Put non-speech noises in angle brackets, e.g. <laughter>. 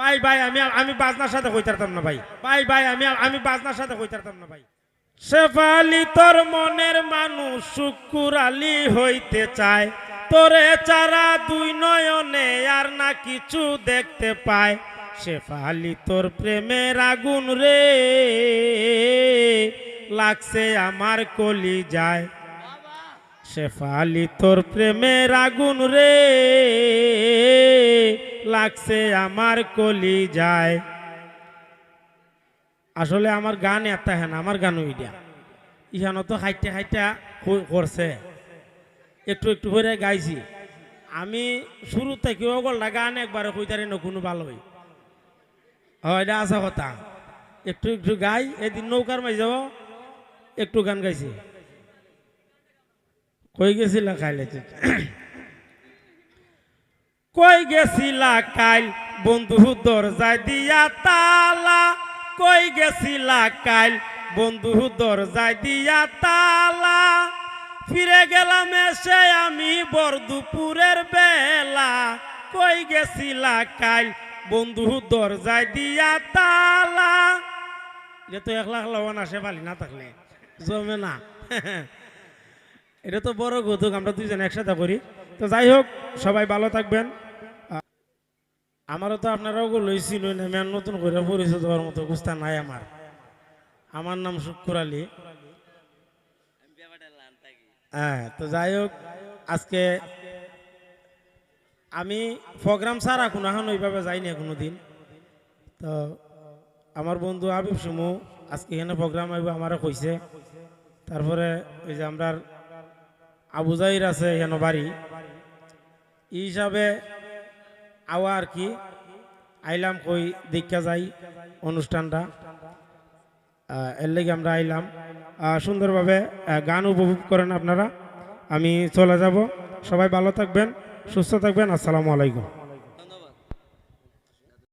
ভাই ভাই, আমি আমি বাজনার সাথে কইতারতাম না ভাই। ভাই ভাই, আমি আমি বাজনার সাথে কইতারতাম না ভাই। শেফালি, তোর মনের মানুষ শুকুর আলী হইতে চায়। তোরে চারা দুই নয়নে আর না কিছু দেখতে পায়। শেফালি, তোর প্রেমের আগুন রে, লাগছে আমার কলি যায় শেফালি, তোর প্রেমের আগুন রে লাগছে, আমার কলি যায়। আসলে আমার গান এত হ্যাঁ আমার গান ওইটা ইহানো তো হাইটা ক- করছে। একটু একটু করে গাইছি। আমি শুরু থেকে ওগলটা গান একবারে কইতারি না, কোনো ভালো হয় এটা আছে কথা। একটু একটু গাই, এদিন নৌকার মাই যাব, একটু গান গাইছি। কই গেছিলা খাইলে কই গেছিলা কাইল? বন্ধু দরজায় দিয়া তালা। কই গেছিলা কাইল? বন্ধু দরজায় দিয়া তালা। ফিরে গেলাম এসে আমি বর দুপুরের বেলা। কই গেছিলা কাইল? বন্ধু দরজায় দিয়া তালা। এটা তো এক লাখ লবণ আসে পালি না থাকলে। জমে না। <laughs> এটা তো বড় কৌতুক আমরা দুইজন একসাথে করি। তো যাই হোক, সবাই ভালো থাকবেন। আমারও তো আপনারাও লইছিল আমি আর নতুন করে পরিচয় দেওয়ার মতো অবস্থা নাই আমার। আমার নাম শুক্কুর আলী। হ্যাঁ তো যাই হোক, আজকে আমি প্রোগ্রাম ছাড়া কোনো এখন ওইভাবে যাইনি কোনো দিন। তো আমার বন্ধু আবিব সুমু আজকে এখানে প্রোগ্রাম আইব আমারও কইছে। তারপরে ওই যে আমরা আবু জাহির আছে এখানে বাড়ি। এই হিসাবে আওয়া আর কি? আইলাম কই দীক্ষা যাই অনুষ্ঠানটা। এর লেগে আমরা আইলাম। সুন্দরভাবে গান উপভোগ করেন আপনারা। আমি চলে যাব। সবাই ভালো থাকবেন, সুস্থ থাকবেন। আসসালামু আলাইকুম।